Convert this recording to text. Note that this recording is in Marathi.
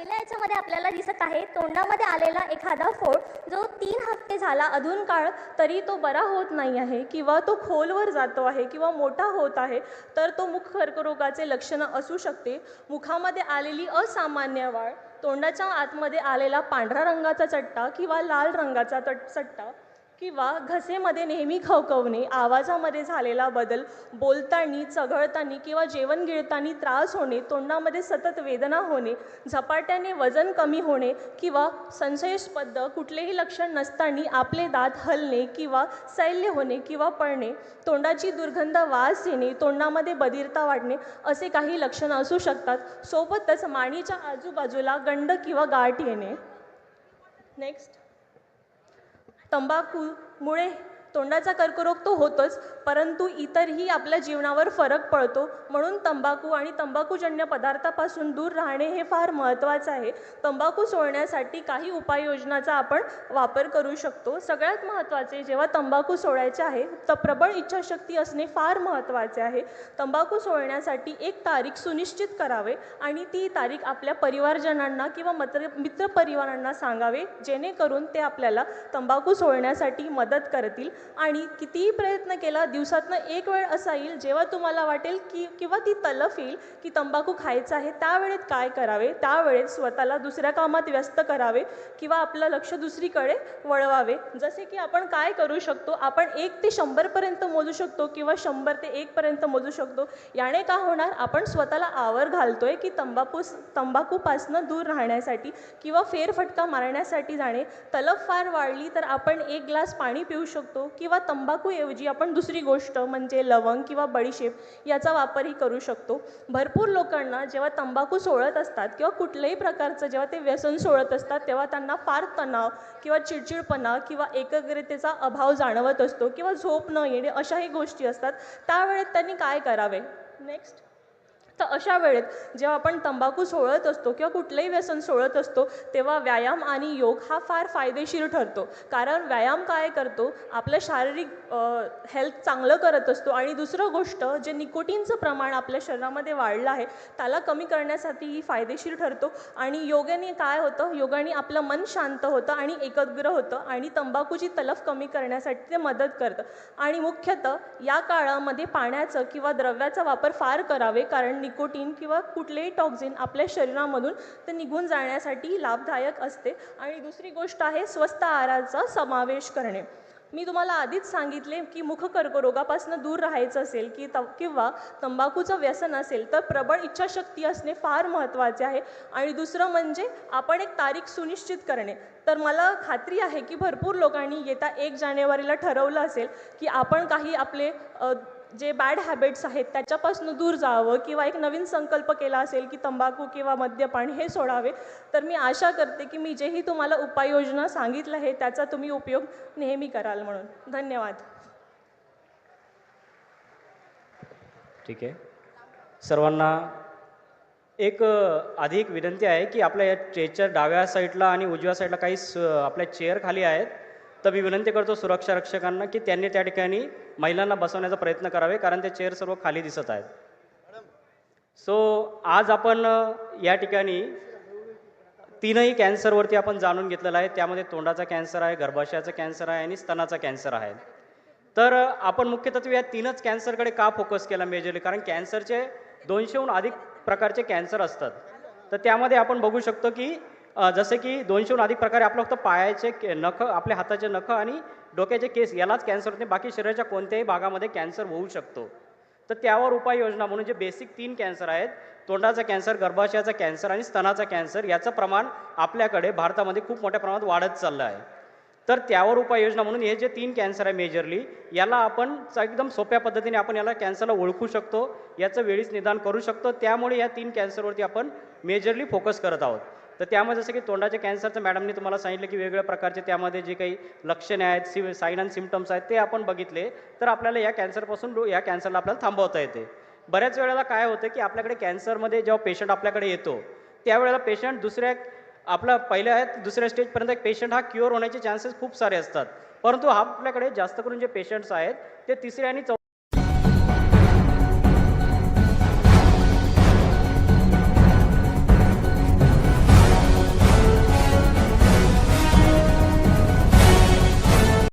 पहिल्या याच्यामध्ये आपल्याला दिसत आहे तोंडामध्ये आलेला एखादा फोड जो तीन हप्ते झाला अधून काळ तरी तो बरा होत नाही आहे किंवा तो खोलवर जातो आहे किंवा मोठा होत आहे तर तो मुख कर्करोगाचे लक्षणं असू शकते. मुखामध्ये आलेली असामान्य वाढ तोंडाच्या आतमध्ये आलेला पांढरा रंगाचा चट्टा किंवा लाल रंगाचा चट्टा किंवा घसेमध्ये नेहमी खवखवणे आवाजामध्ये झालेला बदल बोलताना चघळताना किंवा जेवण गिळताना त्रास होणे तोंडामध्ये सतत वेदना होणे झपाट्याने वजन कमी होणे किंवा संशयास्पद कुठलेही लक्षण नसताना आपले दात हलणे किंवा सैल्य होणे किंवा पळणे तोंडाची दुर्गंध वास येणे तोंडामध्ये बधिरता वाढणे असे काही लक्षणं असू शकतात. सोबतच माणीच्या आजूबाजूला गंड किंवा गाठ येणे. नेक्स्ट तंबाखूमुळे तोंडाचा कर्करोग तो होतोच परंतु इतरही आपल्या जीवनावर फरक पडतो. म्हणून तंबाखू आणि तंबाखूजन्य पदार्थापासून दूर राहणे हे फार महत्त्वाचं आहे. तंबाखू सोडण्यासाठी काही उपाययोजनाचा आपण वापर करू शकतो. सगळ्यात महत्त्वाचे जेव्हा तंबाखू सोडायचे आहे तर प्रबळ इच्छाशक्ती असणे फार महत्त्वाचे आहे. तंबाखू सोडण्यासाठी एक तारीख सुनिश्चित करावे आणि ती तारीख आपल्या परिवारजनांना किंवा मत्र मित्रपरिवारांना सांगावे जेणेकरून ते आपल्याला तंबाखू सोडण्यासाठी मदत करतील. आणि कितीही प्रयत्न केला दिवसातनं एक वेळ असा येईल जेव्हा तुम्हाला वाटेल की किंवा ती तलफ येईल की तंबाखू खायचं आहे त्यावेळेत काय करावे? त्यावेळेत स्वतःला दुसऱ्या कामात व्यस्त करावे किंवा आपलं लक्ष दुसरीकडे वळवावे. जसे की आपण काय करू शकतो? आपण एक ते शंभरपर्यंत मोजू शकतो किंवा शंभर ते एकपर्यंत मोजू शकतो. याने का होणार? आपण स्वतःला आवर घालतोय की तंबाखू तंबाखूपासनं दूर राहण्यासाठी किंवा फेरफटका मारण्यासाठी जाणे. तलफ फार वाढली तर आपण एक ग्लास पाणी पिऊ शकतो. किंवा तंबाखूऐवजी आपण दुसरी गोष्ट म्हणजे लवंग किंवा बडीशेप याचा वापरही करू शकतो. भरपूर लोकांना जेव्हा तंबाखू सोडत असतात किंवा कुठल्याही प्रकारचं जेव्हा ते व्यसन सोडत असतात तेव्हा त्यांना फार तणाव किंवा चिडचिडपणा किंवा एकाग्रतेचा अभाव जाणवत असतो किंवा झोप न येणे अशाही गोष्टी असतात. त्यावेळेत त्यांनी काय करावे? नेक्स्ट तर अशा वेळेत जेव्हा आपण तंबाखू सोडत असतो किंवा कुठलंही व्यसन सोडत असतो तेव्हा व्यायाम आणि योग हा फार फायदेशीर ठरतो. कारण व्यायाम काय करतो? आपलं शारीरिक हेल्थ चांगलं करत असतो आणि दुसरं गोष्ट जे निकोटीनचं प्रमाण आपल्या शरीरामध्ये वाढलं आहे त्याला कमी करण्यासाठीही फायदेशीर ठरतो. आणि योगाने काय होतं? योगाने आपलं मन शांत होतं आणि एकग्र होतं आणि तंबाखूची तलफ कमी करण्यासाठी ते मदत करतं. आणि मुख्यतः या काळामध्ये पाण्याचं किंवा द्रव्याचा वापर फार करावे कारण निकोटीन किंवा कुठलेही टॉक्झिन आपल्या शरीरामधून ते निघून जाण्यासाठी लाभदायक असते. आणि दुसरी गोष्ट आहे स्वस्त आहाराचा समावेश करणे. मी तुम्हाला आधीच सांगितले की मुख कर्करोगापासून दूर राहायचं असेल की त किंवा तंबाखूचं व्यसन असेल तर प्रबळ इच्छाशक्ती असणे फार महत्त्वाचे आहे. आणि दुसरं म्हणजे आपण एक तारीख सुनिश्चित करणे. तर मला खात्री आहे की भरपूर लोकांनी येत्या एक जानेवारीला ठरवलं असेल की आपण काही आपले जे बॅड हॅबिट्स आहेत त्याच्यापासून दूर जावं किंवा एक नवीन संकल्प केला असेल की तंबाखू किंवा मद्यपान हे सोडावे तर मी आशा करते की मी जेही तुम्हाला उपाययोजना सांगितलं आहे त्याचा तुम्ही उपयोग नेहमी कराल म्हणून. धन्यवाद. ठीक आहे. सर्वांना एक आधी एक विनंती आहे की आपल्या या चेचर डाव्या साईडला आणि उजव्या साईडला काही स आपल्या चेअर खाली आहेत. तर मी विनंती करतो सुरक्षा रक्षकांना की त्यांनी त्या ठिकाणी महिलांना बसवण्याचा प्रयत्न करावे कारण ते चेअर सर्व खाली दिसत आहेत. सो आज आपण या ठिकाणी तीनही कॅन्सरवरती आपण जाणून घेतलेलं आहे. त्यामध्ये तोंडाचा कॅन्सर आहे गर्भाशयाचा कॅन्सर आहे आणि स्तनाचा कॅन्सर आहे. तर आपण मुख्यतत्वे या तीनच कॅन्सरकडे का फोकस केला मेजरली कारण कॅन्सरचे दोनशेहून अधिक प्रकारचे कॅन्सर असतात. तर त्यामध्ये आपण बघू शकतो की जसे की दोनशेहून अधिक प्रकारे आपलं फक्त पायाचे के- नख आपल्या हाताचे नख आणि डोक्याचे केस यालाच कॅन्सर होते. बाकी शरीराच्या कोणत्याही भागामध्ये कॅन्सर होऊ शकतो. तर त्यावर उपाययोजना म्हणून जे बेसिक तीन कॅन्सर आहेत तोंडाचा कॅन्सर गर्भाशयाचा कॅन्सर आणि स्तनाचा कॅन्सर याचं प्रमाण आपल्याकडे भारतामध्ये खूप मोठ्या प्रमाणात वाढत चाललं आहे. तर त्यावर उपाययोजना म्हणून हे जे तीन कॅन्सर आहे मेजरली याला आपण एकदम सोप्या पद्धतीने आपण याला कॅन्सरला ओळखू शकतो. याचं वेळीच निदान करू शकतो. त्यामुळे या तीन कॅन्सरवरती आपण मेजरली फोकस करत आहोत. तर त्यामध्ये जसं की तोंडाच्या कॅन्सरचं मॅडमनी तुम्हाला सांगितलं की वेगवेगळ्या प्रकारचे त्यामध्ये जे काही लक्षणे आहेत सि साईन अँड सिमटम्स आहेत ते आपण बघितले. तर आपल्याला या कॅन्सरपासून या कॅन्सरला आपल्याला थांबवता येते. बऱ्याच वेळेला काय होतं की आपल्याकडे कॅन्सरमध्ये जेव्हा पेशंट आपल्याकडे येतो त्यावेळेला पेशंट दुसऱ्या आपला पहिल्या आहेत दुसऱ्या स्टेजपर्यंत एक पेशंट हा क्युअर होण्याचे चान्सेस खूप सारे असतात. परंतु हा आपल्याकडे जास्त करून जे पेशंट्स आहेत ते तिसऱ्या आणि चौ